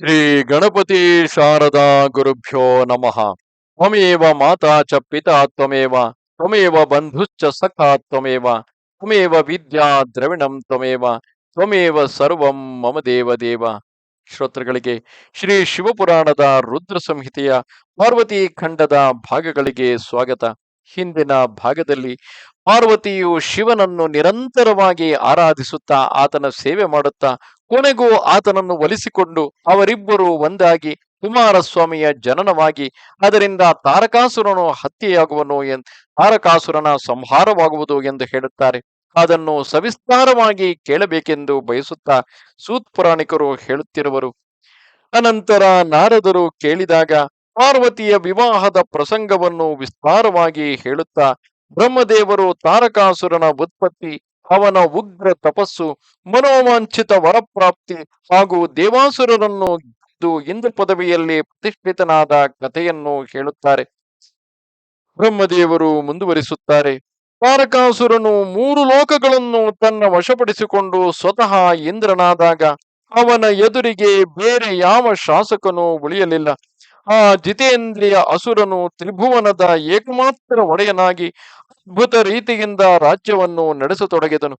ಶ್ರೀ ಗಣಪತಿ ಶಾರದಾ ಗುರುಭ್ಯೋ ನಮಃ. ತ್ವಮೇವ ಮಾತಾ ಚ ಪಿತಾ ತ್ವಮೇವ ತ್ವಮೇವ ಬಂಧುಶ್ಚ ಸಖಾ ತ್ವಮೇವ ತ್ವಮೇವ ವಿದ್ಯಾ ದ್ರವಿಣಂ ತ್ವಮೇವ ತ್ವಮೇವ ಸರ್ವಂ ಮಮ ದೇವ ದೇವ. ಶ್ರೋತೃಗಳಿಗೆ, ಶ್ರೀ ಶಿವಪುರಾಣದ ರುದ್ರ ಸಂಹಿತೆಯ ಪಾರ್ವತಿ ಖಂಡದ ಭಾಗಗಳಿಗೆ ಸ್ವಾಗತ. ಹಿಂದಿನ ಭಾಗದಲ್ಲಿ ಪಾರ್ವತಿಯು ಶಿವನನ್ನು ನಿರಂತರವಾಗಿ ಆರಾಧಿಸುತ್ತಾ ಆತನ ಸೇವೆ ಮಾಡುತ್ತಾ ಕೊನೆಗೂ ಆತನನ್ನು ಒಲಿಸಿಕೊಂಡು ಅವರಿಬ್ಬರು ಒಂದಾಗಿ ಕುಮಾರಸ್ವಾಮಿಯ ಜನನವಾಗಿ ಅದರಿಂದ ತಾರಕಾಸುರನು ಹತ್ಯೆಯಾಗುವನು ಎನ್, ತಾರಕಾಸುರನ ಸಂಹಾರವಾಗುವುದು ಎಂದು ಹೇಳುತ್ತಾರೆ. ಅದನ್ನು ಸವಿಸ್ತಾರವಾಗಿ ಕೇಳಬೇಕೆಂದು ಬಯಸುತ್ತಾ ಸೂತ್ ಪುರಾಣಿಕರು ಹೇಳುತ್ತಿರುವರು. ಅನಂತರ ನಾರದರು ಕೇಳಿದಾಗ ಪಾರ್ವತಿಯ ವಿವಾಹದ ಪ್ರಸಂಗವನ್ನು ವಿಸ್ತಾರವಾಗಿ ಹೇಳುತ್ತಾ ಬ್ರಹ್ಮದೇವರು ತಾರಕಾಸುರನ ಉತ್ಪತ್ತಿ, ಅವನ ಉಗ್ರ ತಪಸ್ಸು, ಮನೋವಾಂಛಿತ ವರಪ್ರಾಪ್ತಿ ಹಾಗೂ ದೇವಾಸುರರನ್ನು ಇಂದ್ರ ಪದವಿಯಲ್ಲಿ ಪ್ರತಿಷ್ಠಿತನಾದ ಕಥೆಯನ್ನು ಹೇಳುತ್ತಾರೆ. ಬ್ರಹ್ಮದೇವರು ಮುಂದುವರಿಸುತ್ತಾರೆ. ತಾರಕಾಸುರನು ಮೂರು ಲೋಕಗಳನ್ನು ತನ್ನ ವಶಪಡಿಸಿಕೊಂಡು ಸ್ವತಃ ಇಂದ್ರನಾದಾಗ ಅವನ ಎದುರಿಗೆ ಬೇರೆ ಯಾವ ಶಾಸಕನೂ ಉಳಿಯಲಿಲ್ಲ. ಆ ಜಿತೇಂದ್ರಿಯ ಅಸುರನು ತ್ರಿಭುವನದ ಏಕಮಾತ್ರ ಒಡೆಯನಾಗಿ ಅದ್ಭುತ ರೀತಿಯಿಂದ ರಾಜ್ಯವನ್ನು ನಡೆಸತೊಡಗಿದನು.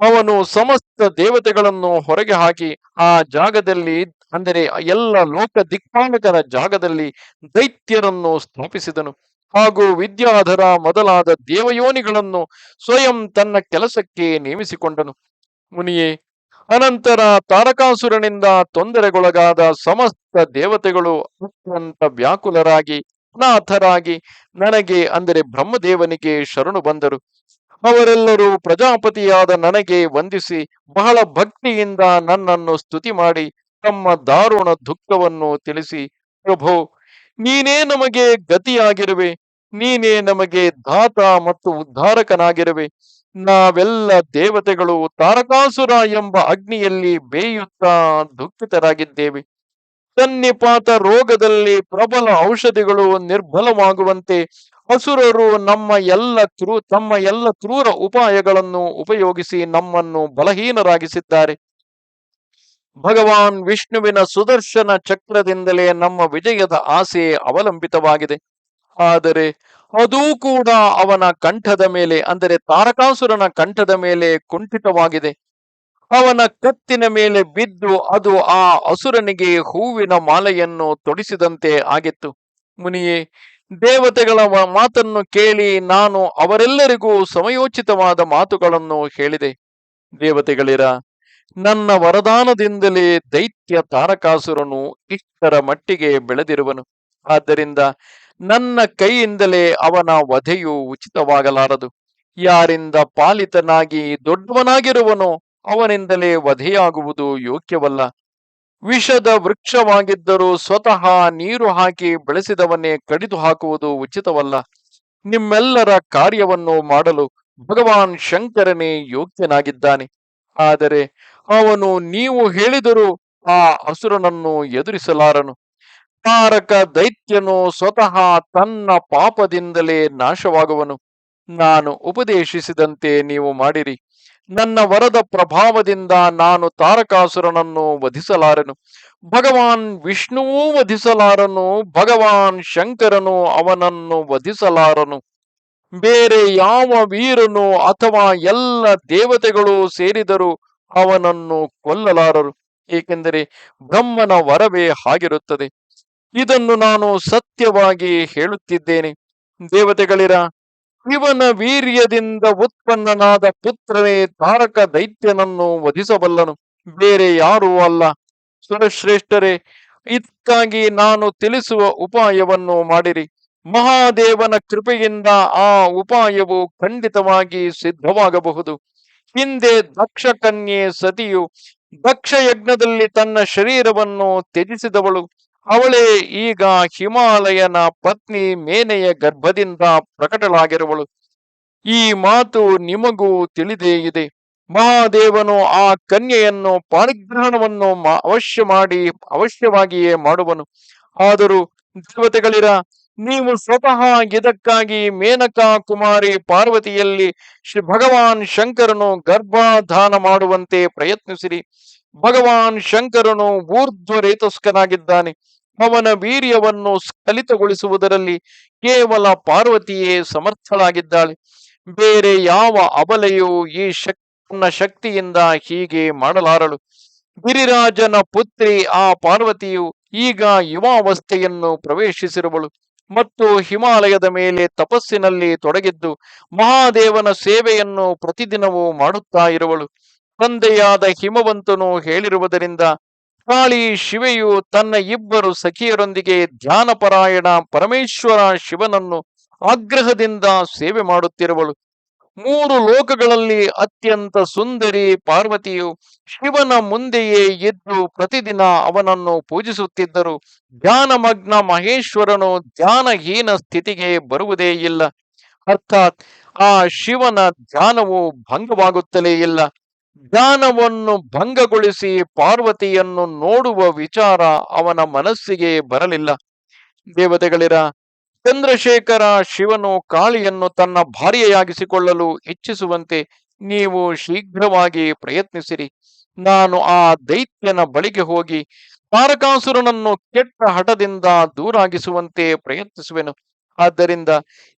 ಅವನು ಸಮಸ್ತ ದೇವತೆಗಳನ್ನು ಹೊರಗೆ ಹಾಕಿ ಆ ಜಾಗದಲ್ಲಿ, ಅಂದರೆ ಎಲ್ಲ ಲೋಕ ದಿಕ್ಪಾಲಕರ ಜಾಗದಲ್ಲಿ ದೈತ್ಯರನ್ನು ಸ್ಥಾಪಿಸಿದನು. ಹಾಗೂ ವಿದ್ಯಾಧರ ಮೊದಲಾದ ದೇವಯೋನಿಗಳನ್ನು ಸ್ವಯಂ ತನ್ನ ಕೆಲಸಕ್ಕೆ ನೇಮಿಸಿಕೊಂಡನು. ಮುನಿಯೇ, ಅನಂತರ ತಾರಕಾಸುರನಿಂದ ತೊಂದರೆಗೊಳಗಾದ ಸಮಸ್ತ ದೇವತೆಗಳು ಅತ್ಯಂತ ವ್ಯಾಕುಲರಾಗಿ ಅನಾಥರಾಗಿ ನನಗೆ, ಅಂದರೆ ಬ್ರಹ್ಮದೇವನಿಗೆ ಶರಣು ಬಂದರು. ಅವರೆಲ್ಲರೂ ಪ್ರಜಾಪತಿಯಾದ ನನಗೆ ವಂದಿಸಿ ಬಹಳ ಭಕ್ತಿಯಿಂದ ನನ್ನನ್ನು ಸ್ತುತಿ ಮಾಡಿ ತಮ್ಮ ದಾರುಣ ದುಃಖವನ್ನು ತಿಳಿಸಿ, ಪ್ರಭು, ನೀನೇ ನಮಗೆ ಗತಿಯಾಗಿರುವೆ, ನೀನೇ ನಮಗೆ ದಾತ ಮತ್ತು ಉದ್ಧಾರಕನಾಗಿರುವೆ. ನಾವೆಲ್ಲ ದೇವತೆಗಳು ತಾರಕಾಸುರ ಎಂಬ ಅಗ್ನಿಯಲ್ಲಿ ಬೇಯುತ್ತಾ ದುಃಖಿತರಾಗಿದ್ದೇವೆ. ಸನ್ನಿಪಾತ ರೋಗದಲ್ಲಿ ಪ್ರಬಲ ಔಷಧಿಗಳು ನಿರ್ಬಲವಾಗುವಂತೆ ಅಸುರರು ನಮ್ಮ ಎಲ್ಲ ಕ್ರೂ ತಮ್ಮ ಎಲ್ಲ ಕ್ರೂರ ಉಪಾಯಗಳನ್ನು ಉಪಯೋಗಿಸಿ ನಮ್ಮನ್ನು ಬಲಹೀನರಾಗಿಸಿದ್ದಾರೆ. ಭಗವಾನ್ ವಿಷ್ಣುವಿನ ಸುದರ್ಶನ ಚಕ್ರದಿಂದಲೇ ನಮ್ಮ ವಿಜಯದ ಆಸೆ ಅವಲಂಬಿತವಾಗಿದೆ. ಆದರೆ ಅದೂ ಕೂಡ ಅವನ ಕಂಠದ ಮೇಲೆ, ಅಂದರೆ ತಾರಕಾಸುರನ ಕಂಠದ ಮೇಲೆ ಕುಂಠಿತವಾಗಿದೆ. ಅವನ ಕತ್ತಿನ ಮೇಲೆ ಬಿದ್ದು ಅದು ಆ ಅಸುರನಿಗೆ ಹೂವಿನ ಮಾಲೆಯನ್ನು ತೊಡಿಸಿದಂತೆ ಆಗಿತ್ತು. ಮುನಿಯೇ, ದೇವತೆಗಳ ಮಾತನ್ನು ಕೇಳಿ ನಾನು ಅವರೆಲ್ಲರಿಗೂ ಸಮಯೋಚಿತವಾದ ಮಾತುಗಳನ್ನು ಹೇಳಿದೆ. ದೇವತೆಗಳಿರ, ನನ್ನ ವರದಾನದಿಂದಲೇ ದೈತ್ಯ ತಾರಕಾಸುರನು ಇಷ್ಟರ ಮಟ್ಟಿಗೆ ಬೆಳೆದಿರುವನು. ಆದ್ದರಿಂದ ನನ್ನ ಕೈಯಿಂದಲೇ ಅವನ ವಧೆಯು ಉಚಿತವಾಗಲಾರದು. ಯಾರಿಂದ ಪಾಲಿತನಾಗಿ ದೊಡ್ಡವನಾಗಿರುವನೋ ಅವನಿಂದಲೇ ವಧೆಯಾಗುವುದು ಯೋಗ್ಯವಲ್ಲ. ವಿಷದ ವೃಕ್ಷವಾಗಿದ್ದರೂ ಸ್ವತಃ ನೀರು ಹಾಕಿ ಬೆಳೆಸಿದವನ್ನೇ ಕಡಿದು ಹಾಕುವುದು ಉಚಿತವಲ್ಲ. ನಿಮ್ಮೆಲ್ಲರ ಕಾರ್ಯವನ್ನು ಮಾಡಲು ಭಗವಾನ್ ಶಂಕರನೇ ಯೋಗ್ಯನಾಗಿದ್ದಾನೆ. ಆದರೆ ಅವನು ನೀವು ಹೇಳಿದರೂ ಆ ಅಸುರನನ್ನು ಎದುರಿಸಲಾರನು. ತಾರಕ ದೈತ್ಯನು ಸ್ವತಃ ತನ್ನ ಪಾಪದಿಂದಲೇ ನಾಶವಾಗುವನು. ನಾನು ಉಪದೇಶಿಸಿದಂತೆ ನೀವು ಮಾಡಿರಿ. ನನ್ನ ವರದ ಪ್ರಭಾವದಿಂದ ನಾನು ತಾರಕಾಸುರನನ್ನು ವಧಿಸಲಾರನು. ಭಗವಾನ್ ವಿಷ್ಣುವೂ ವಧಿಸಲಾರನು, ಭಗವಾನ್ ಶಂಕರನು ಅವನನ್ನು ವಧಿಸಲಾರನು. ಬೇರೆ ಯಾವ ವೀರನು ಅಥವಾ ಎಲ್ಲ ದೇವತೆಗಳು ಸೇರಿದರೂ ಅವನನ್ನು ಕೊಲ್ಲಲಾರರು. ಏಕೆಂದರೆ ಬ್ರಹ್ಮನ ವರವೇ ಹಾಗಿರುತ್ತದೆ. ಇದನ್ನು ನಾನು ಸತ್ಯವಾಗಿ ಹೇಳುತ್ತಿದ್ದೇನೆ. ದೇವತೆಗಳಿರ ಇವನ ವೀರ್ಯದಿಂದ ಉತ್ಪನ್ನನಾದ ಪುತ್ರನೇ ತಾರಕ ದೈತ್ಯನನ್ನು ವಧಿಸಬಲ್ಲನು. ಬೇರೆ ಯಾರೂ ಅಲ್ಲ. ಸುರಶ್ರೇಷ್ಠರೇ ಇದಕ್ಕಾಗಿ ನಾನು ತಿಳಿಸುವ ಉಪಾಯವನ್ನು ಮಾಡಿರಿ. ಮಹಾದೇವನ ಕೃಪೆಯಿಂದ ಆ ಉಪಾಯವು ಖಂಡಿತವಾಗಿ ಸಿದ್ಧವಾಗಬಹುದು. ಹಿಂದೆ ದಕ್ಷ ಕನ್ಯೆ ಸತಿಯು ದಕ್ಷ ಯಜ್ಞದಲ್ಲಿ ತನ್ನ ಶರೀರವನ್ನು ತ್ಯಜಿಸಿದವಳು. ಅವಳೇ, ಈಗ ಹಿಮಾಲಯನ ಪತ್ನಿ ಮೇನೆಯ ಗರ್ಭದಿಂದ ಪ್ರಕಟಲಾಗಿರುವಳು ಈ ಮಾತು ನಿಮಗೂ ತಿಳಿದೇ ಇದೆ. ಮಹಾದೇವನು ಆ ಕನ್ಯೆಯನ್ನು ಪಾಣಿಗ್ರಹಣವನ್ನು ಅವಶ್ಯ ಮಾಡಿ, ಅವಶ್ಯವಾಗಿಯೇ ಮಾಡುವನು. ಆದರೂ ದೇವತೆಗಳಿರ, ನೀವು ಸ್ವತಃ ಇದಕ್ಕಾಗಿ ಮೇನಕಾ ಕುಮಾರಿ ಪಾರ್ವತಿಯಲ್ಲಿ ಶ್ರೀ ಭಗವಾನ್ ಶಂಕರನು ಗರ್ಭಾಧಾನ ಮಾಡುವಂತೆ ಪ್ರಯತ್ನಿಸಿರಿ. ಭಗವಾನ್ ಶಂಕರನು ಊರ್ಧ್ವರೇತಸ್ಕನಾಗಿದ್ದಾನೆ ಅವನ ವೀರ್ಯವನ್ನು ಸ್ಖಲಿತಗೊಳಿಸುವುದರಲ್ಲಿ ಕೇವಲ ಪಾರ್ವತಿಯೇ ಸಮರ್ಥಳಾಗಿದ್ದಾಳೆ. ಬೇರೆ ಯಾವ ಅಬಲೆಯೂ ಈ ಶಕ್ತನ ಶಕ್ತಿಯಿಂದ ಹೀಗೆ ಮಾಡಲಾರಳು. ಗಿರಿರಾಜನ ಪುತ್ರಿ ಆ ಪಾರ್ವತಿಯು ಈಗ ಯುವಾವಸ್ಥೆಯನ್ನು ಪ್ರವೇಶಿಸಿರುವಳು ಮತ್ತು ಹಿಮಾಲಯದ ಮೇಲೆ ತಪಸ್ಸಿನಲ್ಲಿ ತೊಡಗಿದ್ದು ಮಹಾದೇವನ ಸೇವೆಯನ್ನು ಪ್ರತಿದಿನವೂ ಮಾಡುತ್ತಾ ಇರುವಳು. ತಂದೆಯಾದ ಹಿಮವಂತನು ಹೇಳಿರುವುದರಿಂದ ಕಾಳಿ ಶಿವೆಯು ತನ್ನ ಇಬ್ಬರು ಸಖಿಯರೊಂದಿಗೆ ಧ್ಯಾನಪರಾಯಣ ಪರಮೇಶ್ವರ ಶಿವನನ್ನು ಆಗ್ರಹದಿಂದ ಸೇವೆ ಮಾಡುತ್ತಿರುವಳು. ಮೂರು ಲೋಕಗಳಲ್ಲಿ ಅತ್ಯಂತ ಸುಂದರಿ ಪಾರ್ವತಿಯು ಶಿವನ ಮುಂದೆಯೇ ಎದ್ದು ಪ್ರತಿದಿನ ಅವನನ್ನು ಪೂಜಿಸುತ್ತಿದ್ದರು. ಧ್ಯಾನಮಗ್ನ ಮಹೇಶ್ವರನು ಧ್ಯಾನಹೀನ ಸ್ಥಿತಿಗೆ ಬರುವುದೇ ಇಲ್ಲ. ಅರ್ಥಾತ್ ಆ ಶಿವನ ಧ್ಯಾನವು ಭಂಗವಾಗುತ್ತಲೇ ಇಲ್ಲ. ಧ್ಯಾನವನ್ನು ಭಂಗಗೊಳಿಸಿ ಪಾರ್ವತಿಯನ್ನು ನೋಡುವ ವಿಚಾರ ಅವನ ಮನಸ್ಸಿಗೆ ಬರಲಿಲ್ಲ. ದೇವತೆಗಳಿರ ಚಂದ್ರಶೇಖರ ಶಿವನು ಕಾಳಿಯನ್ನು ತನ್ನ ಭಾರ್ಯೆಯಾಗಿಸಿಕೊಳ್ಳಲು ಇಚ್ಛಿಸುವಂತೆ ನೀವು ಶೀಘ್ರವಾಗಿ ಪ್ರಯತ್ನಿಸಿರಿ. ನಾನು ಆ ದೈತ್ಯನ ಬಳಿಗೆ ಹೋಗಿ ತಾರಕಾಸುರನನ್ನು ಕೆಟ್ಟ ಹಠದಿಂದ ದೂರಾಗಿಸುವಂತೆ ಪ್ರಯತ್ನಿಸುವೆನು. ಆದ್ದರಿಂದ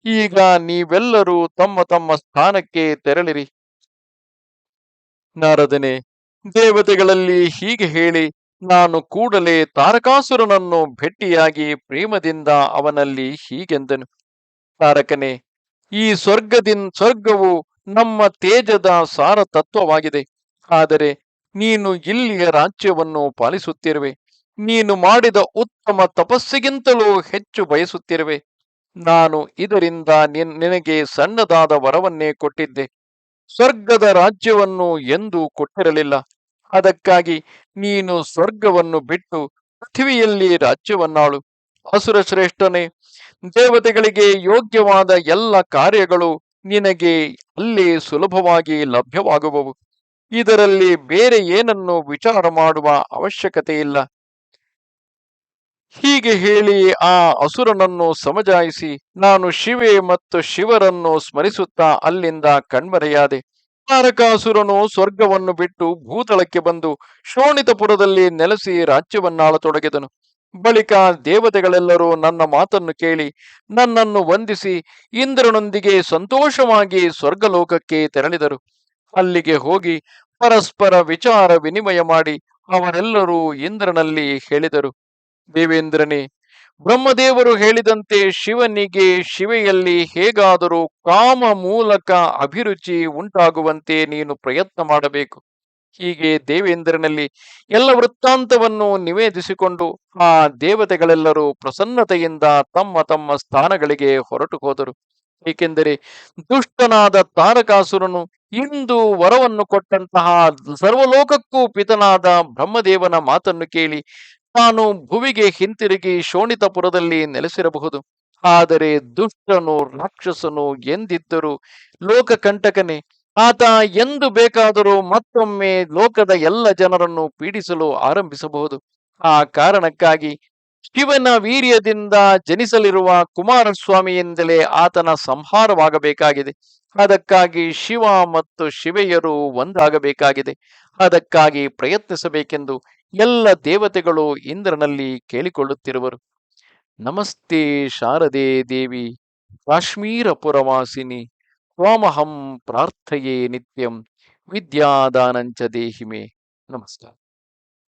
ಈಗ ನೀವೆಲ್ಲರೂ ತಮ್ಮ ತಮ್ಮ ಸ್ಥಾನಕ್ಕೆ ತೆರಳಿರಿ. ನಾರದನೆ, ದೇವತೆಗಳಲ್ಲಿ ಹೀಗೆ ಹೇಳಿ, ನಾನು ಕೂಡಲೇ ತಾರಕಾಸುರನನ್ನು ಭೆಟ್ಟಿಯಾಗಿ ಪ್ರೇಮದಿಂದ ಅವನಲ್ಲಿ ಹೀಗೆಂದನು. ತಾರಕನೆ, ಈ ಸ್ವರ್ಗದಿನ್, ಸ್ವರ್ಗವು ನಮ್ಮ ತೇಜದ ಸಾರ ತತ್ವವಾಗಿದೆ ಆದರೆ ನೀನು ಇಲ್ಲಿಯ ರಾಜ್ಯವನ್ನು ಪಾಲಿಸುತ್ತಿರುವೆ. ನೀನು ಮಾಡಿದ ಉತ್ತಮ ತಪಸ್ಸಿಗಿಂತಲೂ ಹೆಚ್ಚು ಬಯಸುತ್ತಿರುವೆ. ನಾನು ಇದರಿಂದ ನಿನ್, ನಿನಗೆ ಸಣ್ಣದಾದ ವರವನ್ನೇ ಕೊಟ್ಟಿದ್ದೆ. ಸ್ವರ್ಗದ ರಾಜ್ಯವನ್ನು ಎಂದೂ ಕೊಟ್ಟಿರಲಿಲ್ಲ. ಅದಕ್ಕಾಗಿ ನೀನು ಸ್ವರ್ಗವನ್ನು ಬಿಟ್ಟು ಪೃಥ್ವಿಯಲ್ಲಿ ರಾಜ್ಯವನ್ನಾಳು. ಅಸುರ ಶ್ರೇಷ್ಠನೇ, ದೇವತೆಗಳಿಗೆ ಯೋಗ್ಯವಾದ ಎಲ್ಲ ಕಾರ್ಯಗಳು ನಿನಗೆ ಅಲ್ಲಿ ಸುಲಭವಾಗಿ ಲಭ್ಯವಾಗುವವು. ಇದರಲ್ಲಿ ಬೇರೆ ಏನನ್ನು ವಿಚಾರ ಮಾಡುವ ಅವಶ್ಯಕತೆ ಇಲ್ಲ ಹೀಗೆ ಹೇಳಿ ಆ ಅಸುರನನ್ನು ಸಮಜಾಯಿಸಿ, ನಾನು ಶಿವೆ ಮತ್ತು ಶಿವರನ್ನು ಸ್ಮರಿಸುತ್ತಾ ಅಲ್ಲಿಂದ ಕಣ್ಮರೆಯಾದೆ. ತಾರಕಾಸುರನು ಸ್ವರ್ಗವನ್ನು ಬಿಟ್ಟು ಭೂತಳಕ್ಕೆ ಬಂದು ಶೋಣಿತಪುರದಲ್ಲಿ ನೆಲೆಸಿ ರಾಜ್ಯವನ್ನಾಳತೊಡಗಿದನು. ಬಳಿಕ ದೇವತೆಗಳೆಲ್ಲರೂ ನನ್ನ ಮಾತನ್ನು ಕೇಳಿ, ನನ್ನನ್ನು ವಂದಿಸಿ ಇಂದ್ರನೊಂದಿಗೆ ಸಂತೋಷವಾಗಿ ಸ್ವರ್ಗಲೋಕಕ್ಕೆ ತೆರಳಿದರು. ಅಲ್ಲಿಗೆ ಹೋಗಿ ಪರಸ್ಪರ ವಿಚಾರ ವಿನಿಮಯ ಮಾಡಿ ಅವರೆಲ್ಲರೂ ಇಂದ್ರನಲ್ಲಿ ಹೇಳಿದರು. ದೇವೇಂದ್ರನೇ, ಬ್ರಹ್ಮದೇವರು ಹೇಳಿದಂತೆ ಶಿವನಿಗೆ ಶಿವೆಯಲ್ಲಿ ಹೇಗಾದರೂ ಕಾಮ ಮೂಲಕ ಅಭಿರುಚಿ ಉಂಟಾಗುವಂತೆ ನೀನು ಪ್ರಯತ್ನ ಮಾಡಬೇಕು. ಹೀಗೆ ದೇವೇಂದ್ರನಲ್ಲಿ ಎಲ್ಲ ವೃತ್ತಾಂತವನ್ನು ನಿವೇದಿಸಿಕೊಂಡು ಆ ದೇವತೆಗಳೆಲ್ಲರೂ ಪ್ರಸನ್ನತೆಯಿಂದ ತಮ್ಮ ತಮ್ಮ ಸ್ಥಾನಗಳಿಗೆ ಹೊರಟು ಹೋದರು. ಏಕೆಂದರೆ ದುಷ್ಟನಾದ ತಾರಕಾಸುರನು ಇಂದು ವರವನ್ನು ಕೊಟ್ಟಂತಹ ಸರ್ವಲೋಕಕ್ಕೂ ಪಿತನಾದ ಬ್ರಹ್ಮದೇವನ ಮಾತನ್ನು ಕೇಳಿ ತಾನು ಭುವಿಗೆ ಹಿಂತಿರುಗಿ ಶೋಣಿತಪುರದಲ್ಲಿ ನೆಲೆಸಿರಬಹುದು. ಆದರೆ ದುಷ್ಟನು ರಾಕ್ಷಸನು ಎಂದಿದ್ದರು ಲೋಕಕಂಟಕನೇ, ಆತ ಎಂದು ಬೇಕಾದರೂ ಮತ್ತೊಮ್ಮೆ ಲೋಕದ ಎಲ್ಲ ಜನರನ್ನು ಪೀಡಿಸಲು ಆರಂಭಿಸಬಹುದು. ಆ ಕಾರಣಕ್ಕಾಗಿ ಶಿವನ ವೀರ್ಯದಿಂದ ಜನಿಸಲಿರುವ ಕುಮಾರಸ್ವಾಮಿಯಿಂದಲೇ ಆತನ ಸಂಹಾರವಾಗಬೇಕಾಗಿದೆ. ಅದಕ್ಕಾಗಿ ಶಿವ ಮತ್ತು ಶಿವೆಯರು ಒಂದಾಗಬೇಕಾಗಿದೆ. ಅದಕ್ಕಾಗಿ ಪ್ರಯತ್ನಿಸಬೇಕೆಂದು ಎಲ್ಲ ದೇವತೆಗಳು ಇಂದ್ರನಲ್ಲಿ ಕೇಳಿಕೊಳ್ಳುತ್ತಿರುವರು. ನಮಸ್ತೆ ಶಾರದೆ ದೇವಿ, ಕಾಶ್ಮೀರಪುರವಾಸಿನಿ, ತ್ವಾಮಹಂ ಪ್ರಾರ್ಥಯೇ ನಿತ್ಯಂ, ವಿದ್ಯಾದಾನಂಚ ದೇಹಿಮೆ. ನಮಸ್ಕಾರ.